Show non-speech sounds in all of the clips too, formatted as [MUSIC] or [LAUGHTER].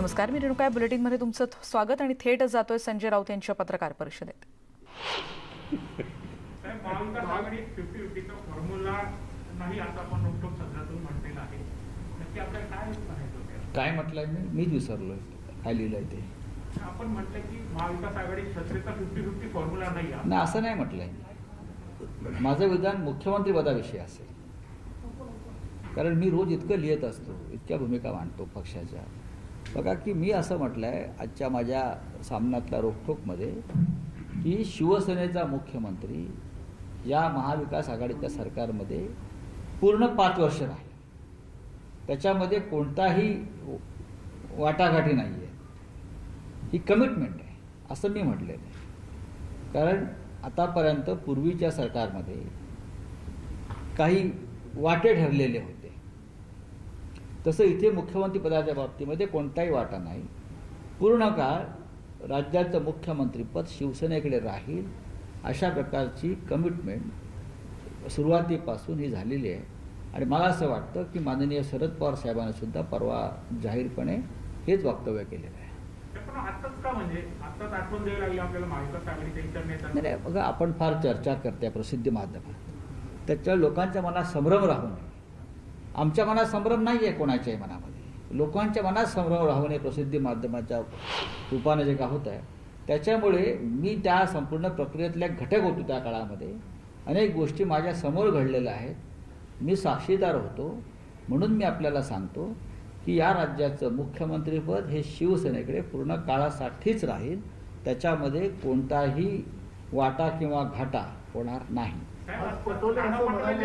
नमस्कार मी रेणुका बुलेटिनमध्ये तुमचं स्वागत आणि थेट जातोय संजय राऊत यांच्या पत्रकार परिषदेत. साहेब महाविकास आघाडी फिफ्टी फिफ्टीचा फॉर्म्युला नाही आता आपण रोखोक सदनातून म्हटलेलं आहे. नक्की आपल्याला काय म्हणायचं होतं? काय म्हटलंय मी? मीच विसरलोय. काय लिहिलंय ते? आपण म्हटलं की महाविकास आघाडी सत्तेचा फिफ्टी फिफ्टी फॉर्म्युला नाही नाही असं नाही म्हटलंय. माझं विधान मुख्यमंत्री पदाविषयी असेल. कारण मी रोज इतकं लिहित असतो इतक्या भूमिका मांडतो पक्षाच्या. बघा की मी असं म्हटलं आहे आजच्या माझ्या सामन्यातल्या रोखोकमध्ये की शिवसेनेचा मुख्यमंत्री या महाविकास आघाडीच्या सरकारमध्ये पूर्ण पाच वर्ष राहील त्याच्यामध्ये कोणताही वाटाघाटी नाही आहे ही कमिटमेंट आहे असं मी म्हटलेलं आहे. कारण आतापर्यंत पूर्वीच्या सरकारमध्ये काही वाटे ठरलेले होते. तसं इथे मुख्यमंत्री पदाच्या बाबतीमध्ये कोणताही वाटा नाही. पूर्ण काळ राज्याचं मुख्यमंत्रीपद शिवसेनेकडे राहील अशा प्रकारची कमिटमेंट सुरुवातीपासून ही झालेली आहे. आणि मला असं वाटतं की माननीय शरद पवार साहेबांनी सुद्धा परवा जाहीरपणे हेच वक्तव्य केलेलं आहे. म्हणजे? नाही बघा आपण फार चर्चा करते प्रसिद्धी माध्यमात. त्याच्या लोकांच्या मनात संभ्रम राहू नये. आमच्या मनात संभ्रम नाही आहे कोणाच्याही मनामध्ये. लोकांच्या मनात संभ्रम राहून नये प्रसिद्धी माध्यमाच्या रूपाने जे का होत आहे त्याच्यामुळे मी त्या संपूर्ण प्रक्रियेतल्या घटक होतो त्या काळामध्ये. अनेक गोष्टी माझ्यासमोर घडलेल्या आहेत. मी साक्षीदार होतो. म्हणून मी आपल्याला सांगतो की या राज्याचं मुख्यमंत्रीपद हे शिवसेनेकडे पूर्ण काळासाठीच राहील. त्याच्यामध्ये कोणताही वाटा किंवा घाटा होणार नाही. असं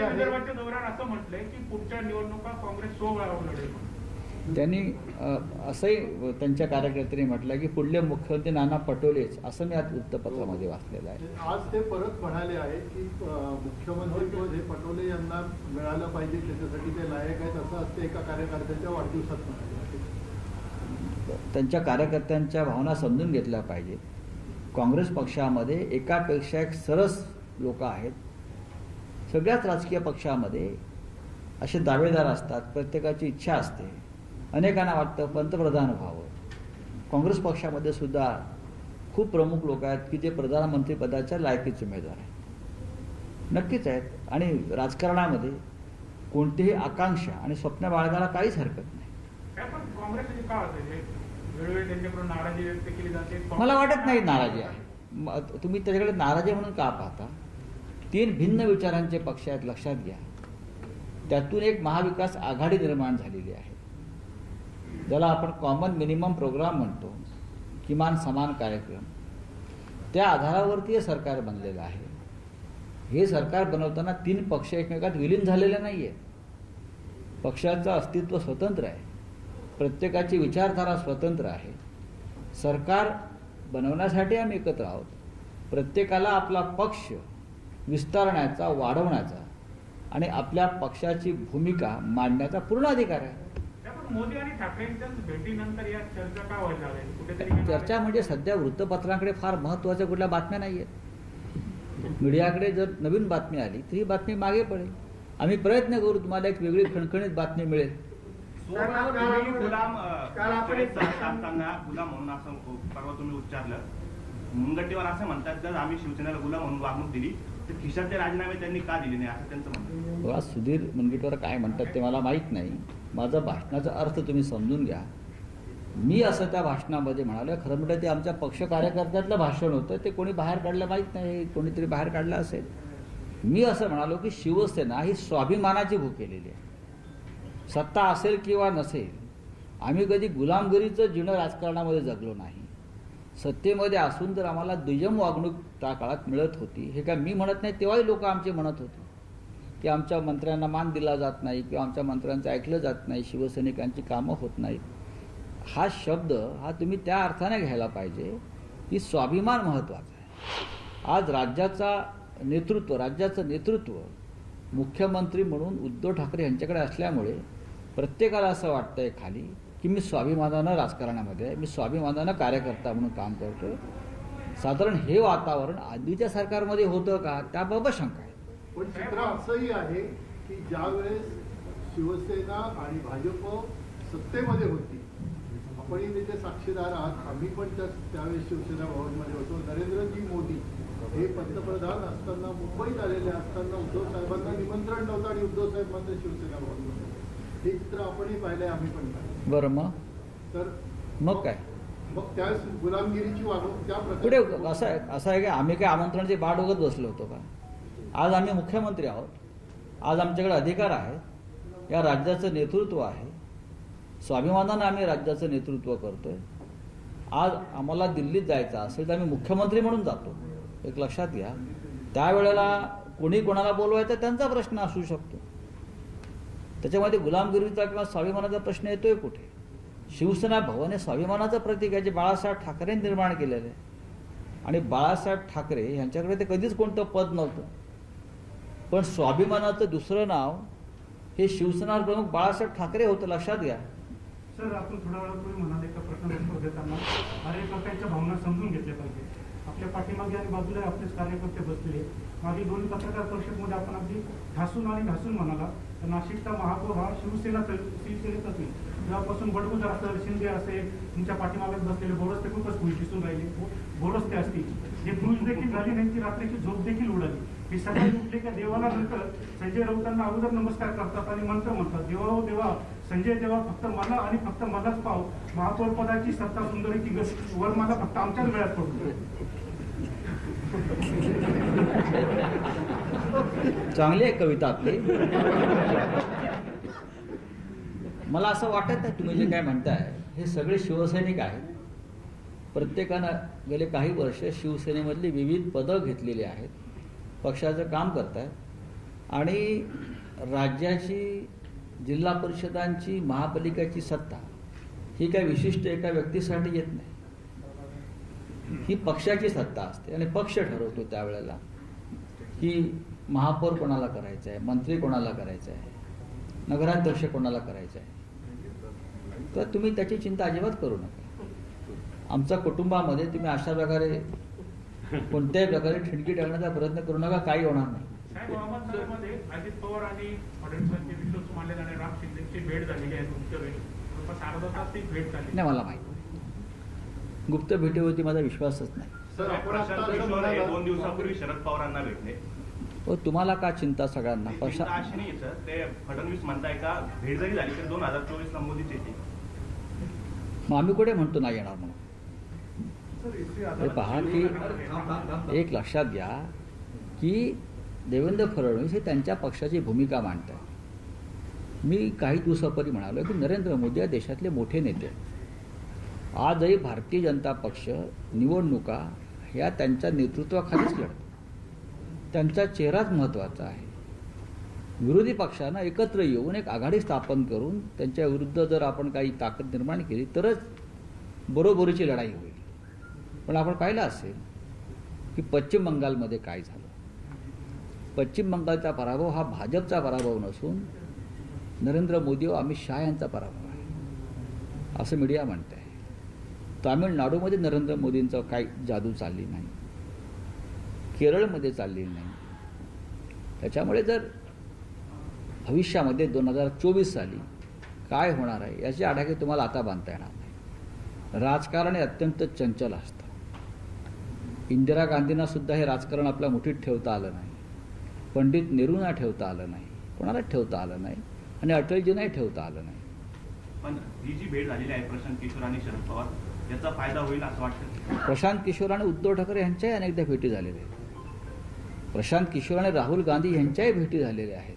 आहे- म्हटलंय की पुढच्या निवडणुका काँग्रेस. त्यांनी असंही त्यांच्या कार्यकर्त्यांनी म्हटलं की पुढले मुख्यमंत्री नाना पटोलेच असं मी आज वृत्तपत्रामध्ये वाचलेलं आहे. आज ते परत म्हणाले आहेत की अं, मुख्यमंत्रीपद हे पटोले यांना मिळालं पाहिजे त्याच्यासाठी ते लायक आहेत असं आज ते एका कार्यकर्त्याच्या वाढदिवसात म्हणाले त्यांच्या कार्यकर्त्यांच्या भावना समजून घेतल्या पाहिजेत. काँग्रेस पक्षामध्ये एकापेक्षा एक सरस लोक आहेत. सगळ्याच राजकीय पक्षामध्ये असे दावेदार असतात प्रत्येकाची इच्छा असते. अनेकांना वाटतं पंतप्रधान व्हावं. काँग्रेस पक्षामध्ये सुद्धा खूप प्रमुख लोक आहेत की जे प्रधानमंत्री पदाच्या लायकीचे उमेदवार आहेत. नक्कीच आहेत. आणि राजकारणामध्ये कोणतीही आकांक्षा आणि स्वप्न बाळगायला काहीच हरकत नाही. मला वाटत नाही नाराजी आहे. तुम्ही त्याच्याकडे नाराजी म्हणून का पाहता? तीन भिन्न विचारांचे पक्ष आहेत लक्षात घ्या. त्यातून एक महाविकास आघाडी निर्माण झालेली आहे. ज्याला आपण कॉमन मिनिमम प्रोग्राम म्हणतो किमान समान कार्यक्रम. त्या आधारावरती हे सरकार बनलेलं आहे. हे सरकार बनवताना तीन पक्ष एकमेकात विलीन झालेले नाही आहेत पक्षाचं अस्तित्व स्वतंत्र आहे. प्रत्येकाची विचारधारा स्वतंत्र आहे. सरकार बनवण्यासाठी आम्ही एकत्र आहोत. प्रत्येकाला आपला पक्ष विस्तारण्याचा वाढवण्याचा आणि आपल्या पक्षाची भूमिका मांडण्याचा पूर्ण अधिकार आहे. त्यामुळे मोदी आणि ठाकरेंच्या भेटीनंतर या चर्चा म्हणजे सध्या वृत्तपत्रांकडे फार महत्त्वाच्या कुठल्या बातम्या नाही आहेत मीडियाकडे जर नवीन बातमी आली तर ही बातमी मागे पडेल. आम्ही प्रयत्न करू तुम्हाला एक वेगळी खणखणीत बातमी मिळेल. असं परवा तुम्ही उच्चारलं. मुनगट्टीवर असं म्हणतात जर आम्ही शिवसेनेला गुलाम म्हणून वागणूक दिली खिशाचे राजीनामे त्यांनी का दिले नाही असं त्यांचं म्हणणं बघा सुधीर मुनगीटवर काय म्हणतात ते मला माहीत नाही. माझा भाषणाचा अर्थ तुम्ही समजून घ्या. मी असं त्या भाषणामध्ये म्हणालो खरं म्हटलं ते आमच्या पक्ष कार्यकर्त्यातलं भाषण होतं ते कोणी बाहेर काढलं माहीत नाही कोणीतरी बाहेर काढलं असेल. मी असं म्हणालो की शिवसेना ही स्वाभिमानाची भू केलेली आहे. सत्ता असेल किंवा नसेल आम्ही कधी गुलामगिरीचं जीर्ण राजकारणामध्ये जगलो नाही. सत्तेमध्ये असून जर आम्हाला दुय्यम वागणूक त्या काळात मिळत होती. हे काय मी म्हणत नाही तेव्हाही लोक आमचे म्हणत होते की आमच्या मंत्र्यांना मान दिला जात नाही किंवा आमच्या मंत्र्यांचं ऐकलं जात नाही शिवसैनिकांची कामं होत नाहीत. हा शब्द हा तुम्ही त्या अर्थाने घ्यायला पाहिजे की स्वाभिमान महत्त्वाचा आहे. आज राज्याचा नेतृत्व राज्याचं नेतृत्व मुख्यमंत्री म्हणून उद्धव ठाकरे यांच्याकडे असल्यामुळे प्रत्येकाला असं वाटतंय खाली की मी स्वाभिमानानं राजकारणामध्ये आहे मी स्वाभिमानानं कार्यकर्ता म्हणून काम करतो साधारण हे वातावरण आधीच्या सरकारमध्ये होतं का? त्याबाबत शंका आहे. पण चित्र असंही आहे की ज्या वेळेस शिवसेना आणि भाजप सत्तेमध्ये होती आपणही त्याचे साक्षीदार आहात आम्ही पण त्या त्यावेळेस शिवसेना भवनमध्ये होतो. नरेंद्रजी मोदी हे पंतप्रधान असताना मुंबईत आलेले असताना उद्धव साहेबांना निमंत्रण नव्हतं आणि उद्धव साहेब मात्र शिवसेना भवनमध्ये हे चित्र आपणही पाहिलंय आम्ही पण पाहिलं बरं मग? तर मग काय? मग त्या गुलामगिरीची वागणूक त्या पुढे प्रकारे असं आहे असं आहे की आम्ही काय आमंत्रणाची बाट बघत बसलो होतो का? आज आम्ही मुख्यमंत्री आहोत. आज आमच्याकडे अधिकार आहेत. या राज्याचं नेतृत्व आहे. स्वाभिमानानं आम्ही राज्याचं नेतृत्व करतोय. आज आम्हाला दिल्लीत जायचं असेल तर आम्ही मुख्यमंत्री म्हणून जातो. एक लक्षात घ्या. त्यावेळेला कोणी कोणाला बोलवायचं? त्यांचा प्रश्न असू शकतो. त्याच्यामध्ये गुलामगिरीचा किंवा स्वाभिमानाचा प्रश्न येतोय कुठे? शिवसेना भवन हे स्वाभिमानाचं प्रतीक आहे जे बाळासाहेब ठाकरेंनी निर्माण केलेलं आहे. आणि बाळासाहेब ठाकरे यांच्याकडे ते कधीच कोणतं पद नव्हतं. पण स्वाभिमानाचं दुसरं नाव हे शिवसेना प्रमुख बाळासाहेब ठाकरे होतं लक्षात घ्या. सर आपण थोड्या वेळापूर्वी म्हणाले का प्रश्न उत्तर देताना कार्यकर्त्यांच्या भावना समजून घेतल्या पाहिजे. आपल्या पाठीमागे आणि बाजूला आपलेच कार्यकर्ते बसले मागे दोन पत्रकार परिषदमध्ये आपण अगदी घासून आणि घासून म्हणाला तर नाशिकचा महापौर हा शिवसेना शिवसेनेत असेल जेव्हापासून बडगुजर असेल शिंदे असेल तुमच्या पाठीमागे बसलेले बोरस्ते खूपच खुश दिसून राहिले. गोरसते असतील. जे खुश देखील झाली नाही ती रात्रीची झोप देखील उडाली. हे सकाळी उठले का देवाला नंतर संजय राऊतांना अगोदर नमस्कार करतात आणि मंत्र म्हणतात देवा हो देवा संजय देवा फक्त मला आणि फक्त मलाच पाव. महापौर पदाची सत्ता सुंदरीची गस वर मला फक्त आमच्याच वेळात पडतो चांगली आहे कविता आपली. मला असं वाटत नाही तुम्ही जे काय म्हणताय हे सगळे शिवसैनिक आहेत. प्रत्येकानं गेले काही वर्ष शिवसेनेमधली विविध पदं घेतलेली आहेत. पक्षाचं काम करत आहेत आणि राज्याची जिल्हा परिषदांची महापालिकेची सत्ता ही काय विशिष्ट एका व्यक्तीसाठी येत नाही. ही पक्षाची सत्ता असते आणि पक्ष ठरवतो त्यावेळेला. की महापौर कोणाला करायचं आहे? मंत्री कोणाला करायचं आहे? नगराध्यक्ष कोणाला करायचं आहे? तर तुम्ही त्याची चिंता अजिबात करू नका. आमच्या कुटुंबामध्ये तुम्ही अशा प्रकारे कोणत्याही प्रकारे ठिणकी टाकण्याचा प्रयत्न करू नका काही होणार नाही. अजित पवार आणि भेट झालेली आहे मला माहिती. गुप्त भेटीवरती माझा विश्वासच नाही. दोन दिवसापूर्वी शरद पवारांना भेटले. हो तुम्हाला का चिंता सगळ्यांना? फडणवीस म्हणताय का भेट जरी झाली तर दोन हजार चोवीस ला मोदीच येते मग आम्ही कुठे म्हणतो नाही येणार म्हणून? हे पहा की एक लक्षात घ्या की देवेंद्र फडणवीस हे त्यांच्या पक्षाची भूमिका मांडत आहेत मी काही दिवसापूर्वी म्हणालो की नरेंद्र मोदी या देशातले मोठे नेते. आजही भारतीय जनता पक्ष निवडणुका ह्या त्यांच्या नेतृत्वाखालीच लढतो त्यांचा चेहराच महत्त्वाचा आहे. विरोधी पक्षानं एकत्र येऊन एक आघाडी स्थापन करून त्यांच्या विरुद्ध जर आपण काही ताकद निर्माण केली तरच बरोबरीची लढाई होईल. पण आपण पाहिलं असेल की पश्चिम बंगालमध्ये काय झालं? पश्चिम बंगालचा पराभव हा भाजपचा पराभव नसून नरेंद्र मोदी व अमित शहा यांचा पराभव आहे. असं मीडिया म्हणत आहे तामिळनाडूमध्ये नरेंद्र मोदींचं काही जादू चालली नाही. केरळमध्ये चाललेली नाही. त्याच्यामुळे जर भविष्यामध्ये दोन हजार चोवीस साली काय होणार आहे याचे आढावे तुम्हाला आता बांधता येणार नाही. राजकारण हे अत्यंत चंचल असतं. इंदिरा गांधींना सुद्धा हे राजकारण आपल्या मुठीत ठेवता आलं नाही. पंडित नेहरूंना ठेवता आलं नाही. कोणालाच ठेवता आलं नाही आणि अटलजींनाही ठेवता आलं नाही. पण ही जी भेट झालेली आहे प्रशांत किशोर आणि शरद पवार याचा फायदा होईल असं वाटतं? प्रशांत किशोर आणि उद्धव ठाकरे यांच्याही अनेकदा भेटी झालेल्या आहेत. प्रशांत किशोर आणि राहुल गांधी यांच्याही भेटी झालेल्या आहेत.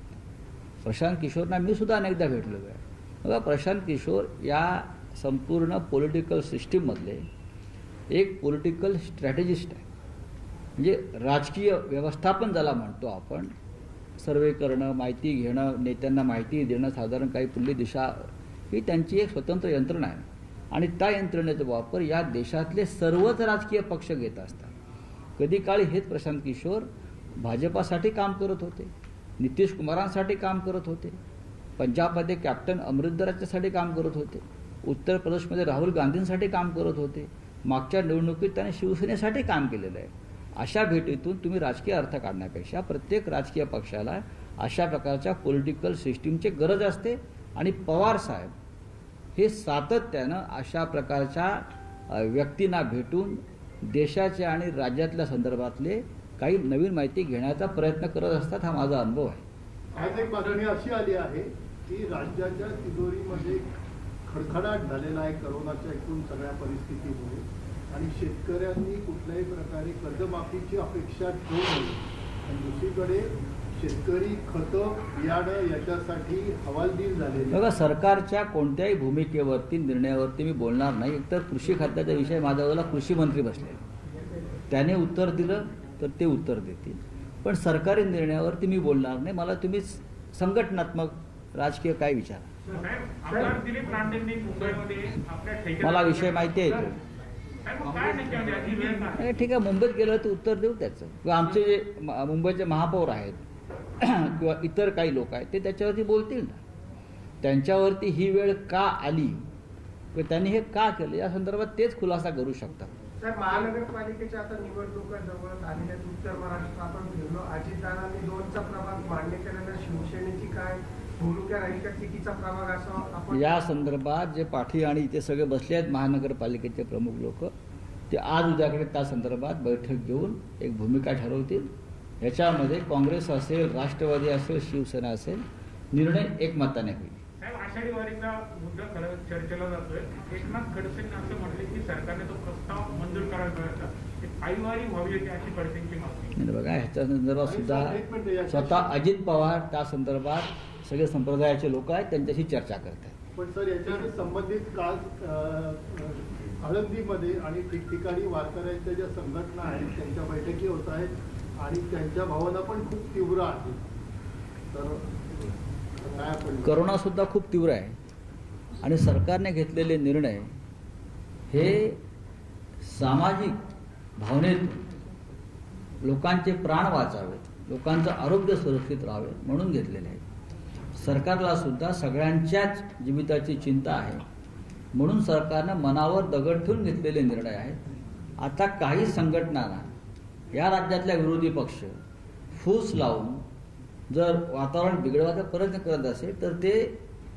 प्रशांत किशोरना मी सुद्धा अनेकदा भेटलेलो आहे. बघा प्रशांत किशोर या संपूर्ण पॉलिटिकल सिस्टीममधले एक पॉलिटिकल स्ट्रॅटेजिस्ट आहे. म्हणजे राजकीय व्यवस्थापन ज्याला म्हणतो आपण सर्वे करणं माहिती घेणं नेत्यांना माहिती देणं साधारण काही पुढली दिशा ही त्यांची एक स्वतंत्र यंत्रणा आहे. आणि त्या यंत्रणेचा वापर या देशातले सर्वच राजकीय पक्ष घेत असतात. कधी काळी हेच प्रशांत किशोर भाजपासाठी काम करत होते. नितीश कुमारांसाठी काम करत होते. पंजाबमध्ये कॅप्टन अमृतदराच्यासाठी काम करत होते. उत्तर प्रदेशमध्ये राहुल गांधींसाठी काम करत होते. मागच्या निवडणुकीत त्याने शिवसेनेसाठी काम केलेलं आहे. अशा भेटीतून तुम्ही राजकीय अर्थ काढण्यापेक्षा प्रत्येक राजकीय पक्षाला अशा प्रकारच्या पॉलिटिकल सिस्टीमची गरज असते आणि पवार साहेब हे सातत्यानं अशा प्रकारच्या व्यक्तींना भेटून देशाच्या आणि राज्यातल्या संदर्भातले काही नवीन माहिती घेण्याचा प्रयत्न करत असतात हा माझा अनुभव आहे. आज एक बातमी अशी आली आहे की राज्याच्या तिजोरीमध्ये खडखडाट झालेला आहे करोनाच्या एकूण सगळ्या परिस्थितीमुळे. आणि शेतकऱ्यांनी कुठल्याही प्रकारे कर्जमाफीची अपेक्षा ठेवू नये. आणि दुसरीकडे शेतकरी खतं बियाणं याच्यासाठी हवालदिल झालेले बघा सरकारच्या कोणत्याही भूमिकेवरती निर्णयावरती मी बोलणार नाही. एकतर कृषी खात्याचा विषय माझ्याजवळ कृषी मंत्री बसले त्याने उत्तर दिलं तर ते उत्तर देतील. पण सरकारी निर्णयावरती मी बोलणार नाही. मला तुम्ही संघटनात्मक राजकीय काय विचार? मला विषय माहिती आहे. तो. ठीक आहे. मुंबईत गेलं तर उत्तर देऊ त्याचं. किंवा आमचे जे मुंबईचे महापौर आहेत [CLEARS THROAT] किंवा इतर काही लोक आहेत ते त्याच्यावरती बोलतील ना. त्यांच्यावरती ही वेळ का आली? किंवा त्यांनी हे का केलं? या संदर्भात तेच खुलासा करू शकतात. साहेब महानगरपालिकेच्या आता निवडणुका जवळ आलेल्या उत्तर महाराष्ट्र आपण फिरलो. अजितदारांनी दोनचा प्रभाग मान्य केलेला शिवसेनेची काय भूमिका राहील का? तिकीचा प्रभाग असा आपण या संदर्भात जे पाठी आणि इथे सगळे बसले आहेत महानगरपालिकेचे प्रमुख लोक ते आज उद्याकडे त्या संदर्भात बैठक घेऊन एक भूमिका ठरवतील. ह्याच्यामध्ये काँग्रेस असेल राष्ट्रवादी असेल शिवसेना असेल निर्णय एकमताने होईल. आषाढी वारीचा मुद्दा खरं चर्चेला जातोय. एकनाथ खडसेंनी असं म्हटले की सरकारने तो प्रस्ताव मंजूर करायला पाहिजे. व्हावी याची अशी खडसेंची मागणी आणि बघा ह्याच्या संदर्भात सुद्धा स्वतः अजित पवार त्या संदर्भात सगळे संप्रदायाचे लोक आहेत त्यांच्याशी चर्चा करतात पण सर याच्याशी संबंधित काल आळंदीमध्ये आणि ठिकठिकाणी वारकऱ्यांच्या ज्या संघटना आहेत त्यांच्या बैठकी होत आहेत आणि त्यांच्या भावना पण खूप तीव्र आहेत. तर करोना सुद्धा खूप तीव्र आहे. आणि सरकारने घेतलेले निर्णय हे सामाजिक भावनेत लोकांचे प्राण वाचावेत लोकांचं आरोग्य सुरक्षित राहावे म्हणून घेतलेले आहेत. सरकारला सुद्धा सगळ्यांच्याच जीविताची चिंता आहे. म्हणून सरकारनं मनावर दगड ठेवून घेतलेले निर्णय आहेत. आता काही संघटनांना या राज्यातल्या विरोधी पक्ष फूस लावून जर वातावरण बिघडवायचा प्रयत्न करत असेल तर ते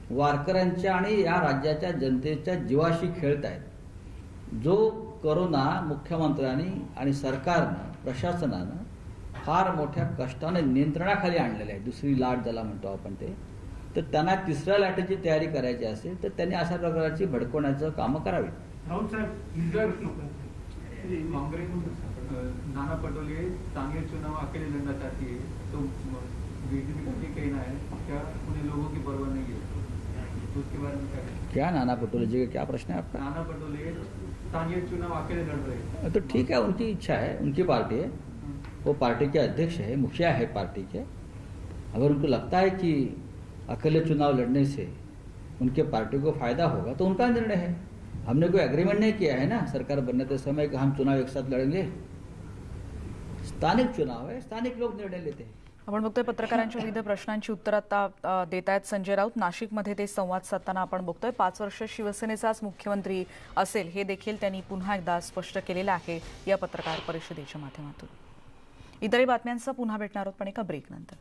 वारकऱ्यांच्या आणि या राज्याच्या जनतेच्या जीवाशी खेळत आहेत जो करोना मुख्यमंत्र्यांनी आणि सरकारनं प्रशासनानं फार मोठ्या कष्टाने नियंत्रणाखाली आणलेला आहे. दुसरी लाट ज्याला म्हणतो आपण ते. तर त्यांना तिसऱ्या लाटेची तयारी करायची असेल तर त्यांनी अशा प्रकारची भडकवण्याचं कामं अ, नाना पटोले सांगे चुनाव अकेले है तो का ये कहना है क्या उन्हें लोगों की परवाह नहीं है तो उसके बारे में क्या क्या नाना पटोले जी का क्या प्रश्न है आपका? नाना पटोले चुनाव अकेले लड़ रहे हैं। तो ठीक है उनकी इच्छा है उनकी पार्टी है। वो पार्टी के अध्यक्ष है मुखिया है पार्टी के। अगर उनको लगता है कि अकेले चुनाव लड़ने से उनके पार्टी को फ़ायदा होगा तो उनका निर्णय है। हमने कोई एग्रीमेंट नहीं किया है ना सरकार बनने के समय कि हम चुनाव एक साथ लड़ेंगे? स्थानिक चुनाव है स्थानिक लोग निर्णय लेते हैं। आपण बघतोय पत्रकारांच्या विविध प्रश्नांची उत्तर आता देत आहेत संजय राऊत नाशिकमध्ये ते संवाद साधताना आपण बघतोय. पाच वर्ष शिवसेनेचाच मुख्यमंत्री असेल हे देखील त्यांनी पुन्हा एकदा स्पष्ट केलेलं आहे या पत्रकार परिषदेच्या माध्यमातून. इतरही बातम्यांचा पुन्हा भेटणार आहोत पण एका ब्रेकनंतर